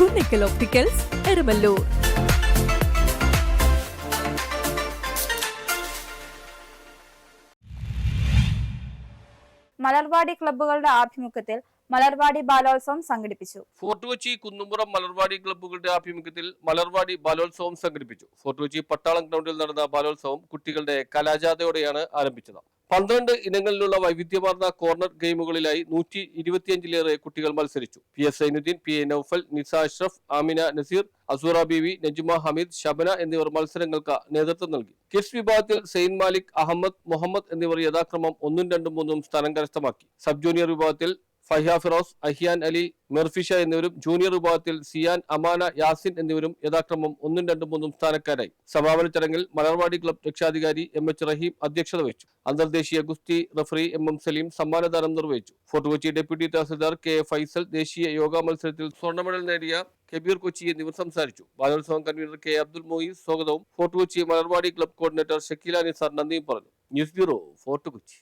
Kunnickal opticals Erumalloor Malarvadi ക്ലബ്ബുകളുടെ ആഭിമുഖ്യത്തിൽ മലർവാടി ബാലോത്സവം സംഘടിപ്പിച്ചു. ഫോർട്ട് കൊച്ചി കുന്നുംപുറം മലർവാടി ക്ലബ്ബുകളുടെ ആഭിമുഖ്യത്തിൽ മലർവാടി ബാലോത്സവം സംഘടിപ്പിച്ചു. ഫോർട്ട് കൊച്ചി പട്ടാളം ഗ്രൗണ്ടിൽ നടന്ന ബാലോത്സവം കുട്ടികളുടെ കലാജാഥയോടെയാണ് ആരംഭിച്ചത്. പന്ത്രണ്ട് ഇനങ്ങളിലുള്ള വൈവിധ്യമാർന്ന കോർണർ ഗെയിമുകളിലായി നൂറ്റി ഇരുപത്തിയഞ്ചിലേറെ കുട്ടികൾ മത്സരിച്ചു. P S Sainuddin P A Noufal Nisa Ashraf Amina Naseer Asura Beevi Najuma Hameed Shabana എന്നിവർ മത്സരങ്ങൾക്ക് നേതൃത്വം നൽകി. കിഡ്സ് വിഭാഗത്തിൽ സെയിൻ മാലിക് അഹമ്മദ് മുഹമ്മദ് എന്നിവർ യഥാക്രമം ഒന്നും രണ്ടും മൂന്നും സ്ഥാനം കരസ്ഥമാക്കി. സബ് ജൂനിയർ വിഭാഗത്തിൽ ഫഹിയ ഫിറോസ് അഹിയാൻ അലി മെർഫിഷ എന്നിവരും ജൂനിയർ വിഭാഗത്തിൽ സിയാൻ അമാന യാസിൻ എന്നിവരും യഥാക്രമം ഒന്നും രണ്ടും മൂന്നും സ്ഥാനക്കാരായി. സമാപന ചടങ്ങിൽ മലർവാടി ക്ലബ് രക്ഷാധികാരി എം എച്ച് റഹീം അധ്യക്ഷത വഹിച്ചു. അന്തർദേശീയ ഗുസ്തി റഫറി എം എം സലീം സമ്മാനദാനം നിർവഹിച്ചു. Fort Kochi deputy tahsildar K Faisal ദേശീയ യോഗാ മത്സരത്തിൽ സ്വർണ മെഡൽ നേടിയ കബീർ കൊച്ചി എന്നിവർ സംസാരിച്ചു. ബാലോത്സവം കൺവീനർ കെ അബ്ദുൽ മോയിസ് സ്വാഗതവും fort Kochi Malarvadi club coordinator Shakeela Nisar നന്ദിയും പറഞ്ഞു. News bureau fort Kochi.